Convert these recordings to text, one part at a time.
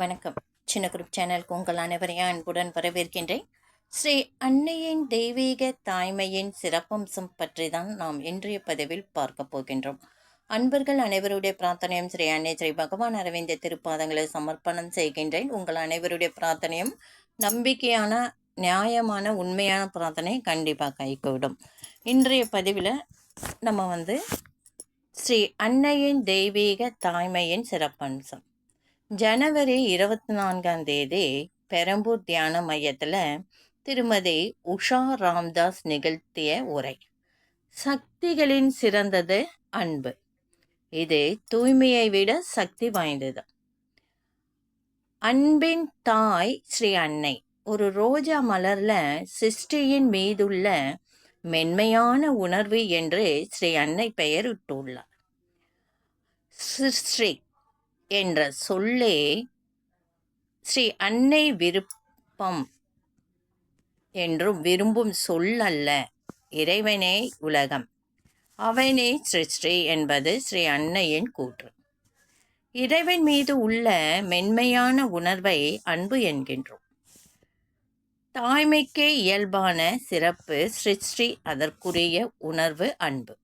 வணக்கம். சின்ன குரூப் சேனலுக்கு உங்கள் அனைவரையும் அன்புடன் வரவேற்கின்றேன். ஸ்ரீ அன்னையின் தெய்வீக தாய்மையின் சிறப்பம்சம் பற்றி தான் நாம் இன்றைய பதிவில் பார்க்க போகின்றோம். அன்பர்கள் அனைவருடைய பிரார்த்தனையும் ஸ்ரீ அன்னை ஸ்ரீ பகவான் அரவிந்த திருப்பாதங்களை சமர்ப்பணம் செய்கின்றேன். உங்கள் அனைவருடைய பிரார்த்தனையும் நம்பிக்கையான நியாயமான உண்மையான பிரார்த்தனை கண்டிப்பாக கைகூடும். இன்றைய பதிவில் நம்ம வந்து ஸ்ரீ அன்னையின் தெய்வீக தாய்மையின் சிறப்பம்சம். ஜனவரி இருபத்தி நான்காம் தேதி பெரம்பூர் தியான மையத்தில் திருமதி உஷா ராம்தாஸ் நிகழ்த்திய உரை. சக்திகளின் சிறந்தது அன்பு. இது தூய்மையை விட சக்தி வாய்ந்தது. அன்பின் தாய் ஸ்ரீ அன்னை. ஒரு ரோஜா மலர்ல சிஸ்டியின் மீதுள்ள மென்மையான உணர்வு என்று ஸ்ரீ அன்னை பெயரிட்டுள்ளார். சிருஷ்டி என்ற சொல்லே ஸ்ரீ அன்னை விருப்பம் என்றும் விரும்பும் சொல் அல்ல. இறைவனே உலகம். அவனே சிருஷ்டி என்பது ஸ்ரீ அன்னையின் கூற்று. இறைவன் மீது உள்ள மென்மையான உணர்வை அன்பு என்கின்றோம். தாய்மைக்கே இயல்பான சிறப்பு சிருஷ்டி அதற்குரிய உணர்வு அன்பு.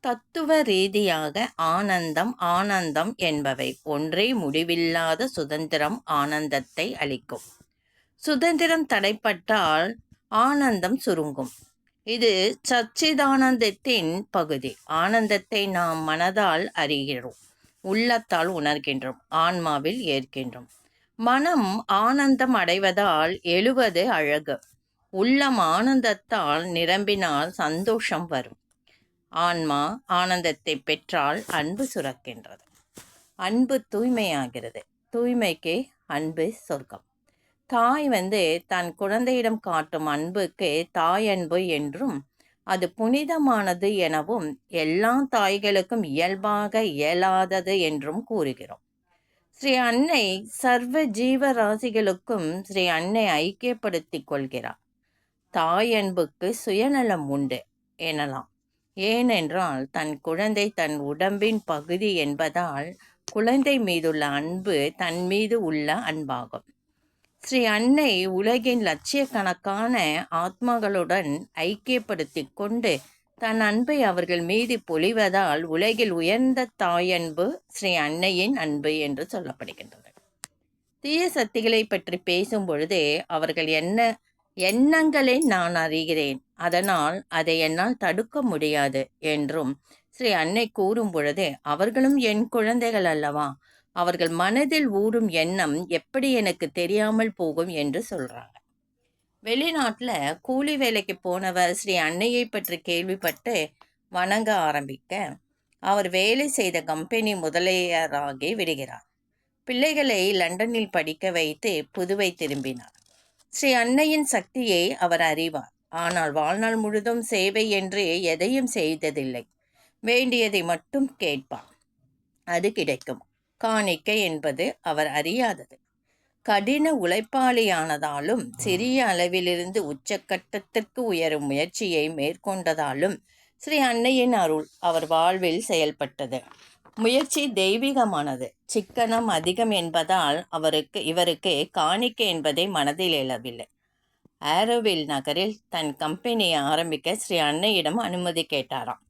தத்துவ ரீதியாக ஆனந்தம் ஆனந்தம் என்பவை ஒன்றே முடிவில்லாத சுதந்திரம் ஆனந்தத்தை அளிக்கும். சுதந்திரம் தடைப்பட்டால் ஆனந்தம் சுருங்கும். இது சச்சிதானந்தத்தின் பகுதி. ஆனந்தத்தை நாம் மனதால் அறிகிறோம் உள்ளத்தால் உணர்கின்றோம் ஆன்மாவில் ஏற்கின்றோம். மனம் ஆனந்தம் அடைவதால் எழுவது அழகு. உள்ளம் ஆனந்தத்தால் நிரம்பினால் சந்தோஷம் வரும். ஆன்மா ஆனந்தத்தை பெற்றால் அன்பு சுரக்கின்றது. அன்பு தூய்மையாகிறது. தூய்மைக்கு அன்பு சொர்க்கம். தாய் வந்து தன் குழந்தையிடம் காட்டும் அன்புக்கு தாய் அன்பு என்றும் அது புனிதமானது எனவும் எல்லா தாய்களுக்கும் இயல்பாக இயலாதது என்றும் கூறுகிறோம். ஸ்ரீ அன்னை சர்வ ஜீவராசிகளுக்கும் ஸ்ரீ அன்னை ஐக்கியப்படுத்திக் கொள்கிறார். தாய் அன்புக்கு சுயநலம் உண்டு எனலாம். ஏனென்றால் தன் குழந்தை தன் உடம்பின் பகுதி என்பதால் குழந்தை மீதுள்ள அன்பு தன் மீது உள்ள அன்பாகும். ஸ்ரீ அன்னை உலகின் லட்சியக்கணக்கான ஆத்மாக்களுடன் ஐக்கியப்படுத்தி கொண்டு தன் அன்பை அவர்கள் மீது பொழிவதால் உலகில் உயர்ந்த தாயன்பு ஸ்ரீ அன்னையின் அன்பு என்று சொல்லப்படுகின்றது. தீய சக்திகளை பற்றி பேசும் பொழுது அவர்கள் என்ன எண்ணங்களை நான் அறிகிறேன். அதனால் அதை என்னால் தடுக்க முடியாது என்றும் ஸ்ரீ அன்னை கூறும் பொழுதே அவர்களும் என் குழந்தைகள் அல்லவா? அவர்கள் மனதில் ஊறும் எண்ணம் எப்படி எனக்கு தெரியாமல் போகும்? என்று சொல்றாங்க. வெளிநாட்டில் கூலி வேலைக்கு போனவர் ஸ்ரீ அன்னையை பற்றி கேள்விப்பட்டு வணங்க ஆரம்பிக்க அவர் வேலை செய்த கம்பெனி முதலியராகி விடுகிறார். பிள்ளைகளை லண்டனில் படிக்க வைத்து புதுவை திரும்பினார். ஸ்ரீ அன்னையின் சக்தியை அவர் அறிவார். ஆனால் வாழ்நாள் முழுதும் சேவை என்று எதையும் செய்ததில்லை. வேண்டியதை மட்டும் கேட்பார் அது கிடைக்கும். காணிக்கை என்பது அவர் அறியாதது. கடின உழைப்பாளியானதாலும் சிறிய அளவிலிருந்து உச்சக்கட்டத்திற்கு உயரும் முயற்சியை மேற்கொண்டதாலும் ஸ்ரீ அன்னையின் அருள் அவர் வாழ்வில் செயல்பட்டது. முயற்சி தெய்வீகமானது. சிக்கனம் அதிகம் என்பதால் அவருக்கு இவருக்கு காணிக்கை என்பதை மனதில் எழவில்லை. ஆரோவில் நகரில் தன் கம்பெனியை ஆரம்பிக்க ஸ்ரீ அன்னையிடம் அனுமதி கேட்டாராம்.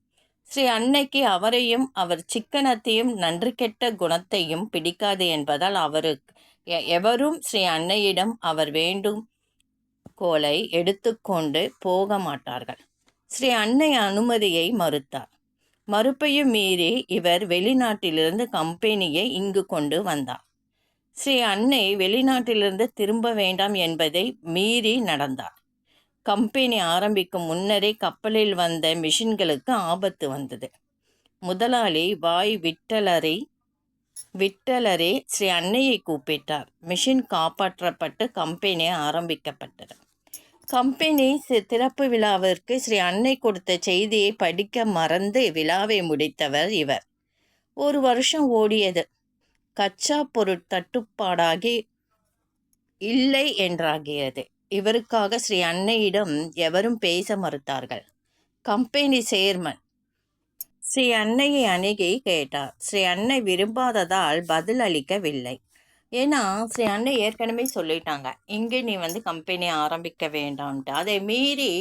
ஸ்ரீ அன்னைக்கு அவரையும் அவர் சிக்கனத்தையும் நன்றி கெட்ட குணத்தையும் பிடிக்காது என்பதால் அவருக்கு எவரும் ஸ்ரீ அன்னையிடம் அவர் வேண்டும் கோலை எடுத்துக்கொண்டு போக மாட்டார்கள். ஸ்ரீ அன்னை அனுமதியை மறுத்தார். மறுப்பையும் மீறி இவர் வெளிநாட்டிலிருந்து கம்பெனியை இங்கு கொண்டு வந்தார். ஸ்ரீ அன்னை வெளிநாட்டிலிருந்து திரும்ப வேண்டாம் என்பதை மீறி நடந்தார். கம்பெனி ஆரம்பிக்கும் முன்னரே கப்பலில் வந்த மிஷின்களுக்கு ஆபத்து வந்தது. முதலாளி வாய் விட்டலரை விட்டலரே ஸ்ரீ அன்னையை கூப்பிட்டார். மிஷின் காப்பாற்றப்பட்டு கம்பெனி ஆரம்பிக்கப்பட்டது. கம்பெனி திறப்பு விழாவிற்கு ஸ்ரீ அன்னை கொடுத்த செய்தியை படிக்க மறந்து விழாவை முடித்தவர் இவர். ஒரு வருஷம் ஓடியது. கச்சா பொருள் தட்டுப்பாடாகி இல்லை என்றாகியது. இவருக்காக ஸ்ரீ அன்னையிடம் எவரும் பேச மறுத்தார்கள். Company chairman. ஸ்ரீ அன்னையை அணுகி கேட்டார். ஸ்ரீ அன்னை விரும்பாததால் பதில் அளிக்கவில்லை. ஏன்னா ஸ்ரீ அன்னை ஏற்கனவே சொல்லிட்டாங்க. இங்கே நீ வந்து கம்பெனி ஆரம்பிக்க வேண்டாம்ட்டு. அதை மீறி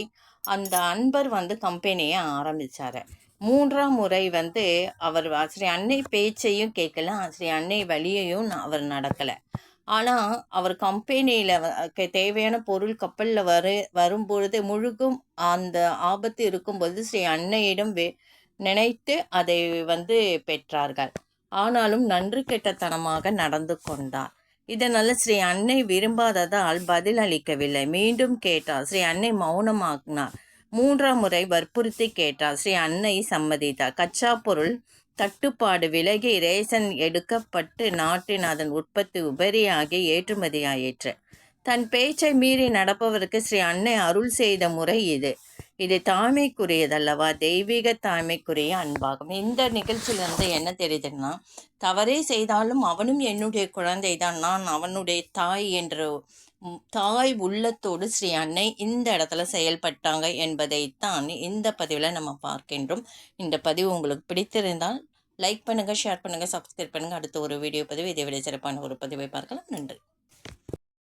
அந்த அன்பர் வந்து கம்பெனியை ஆரம்பித்தார் மூன்றாம் முறை வந்து அவர் ஆசிரியர் ஸ்ரீ அன்னை பேச்சையும் கேட்கல. ஆசிரியர் அன்னை வழியையும் அவர் நடக்கலை. ஆனால் அவர் கம்பெனியில் தேவையான பொருள் கப்பலில் வரு வரும்பொழுது முழுகும் அந்த ஆபத்து இருக்கும்போது ஸ்ரீ அன்னையிடம் வே நினைத்து அதை வந்து பெற்றார்கள். ஆனாலும் நன்று கெட்டத்தனமாக நடந்து கொண்டார். இதனால் ஸ்ரீ அன்னை விரும்பாததால் பதில் அளிக்கவில்லை. மீண்டும் கேட்டார். ஸ்ரீ அன்னை மௌனமாகினார் மூன்றாம் முறை வற்புறுத்தி கேட்டார். ஸ்ரீ அன்னை சம்மதித்தார் கச்சா பொருள் தட்டுப்பாடு விலகி ரேசன் எடுக்கப்பட்டு நாட்டின் அதன் உற்பத்தி உபரியாகி ஏற்றுமதியாயிற்று. தன் பேச்சை மீறி நடப்பவருக்கு ஸ்ரீ அன்னை அருள் செய்த முறை இது. இது தாய்மைக்குரியதல்லவா தெய்வீக தாய்மைக்குரிய அன்பாகும். இந்த நிகழ்ச்சியிலிருந்து என்ன தெரியுதுன்னா தவறே செய்தாலும் அவனும் என்னுடைய குழந்தை தான் நான் அவனுடைய தாய் என்ற தாய் உள்ளத்தோடு ஸ்ரீ அன்னை இந்த இடத்துல செயல்பட்டாங்க என்பதைத்தான் இந்த பதிவில் நம்ம பார்க்கின்றோம். இந்த பதிவு உங்களுக்கு பிடித்திருந்தால் லைக் பண்ணுங்கள் ஷேர் பண்ணுங்கள் சப்ஸ்கிரைப் பண்ணுங்கள் அடுத்த ஒரு வீடியோ பதிவு இதை விட சிறப்பான ஒரு பதிவை பார்க்கலாம். நன்றி.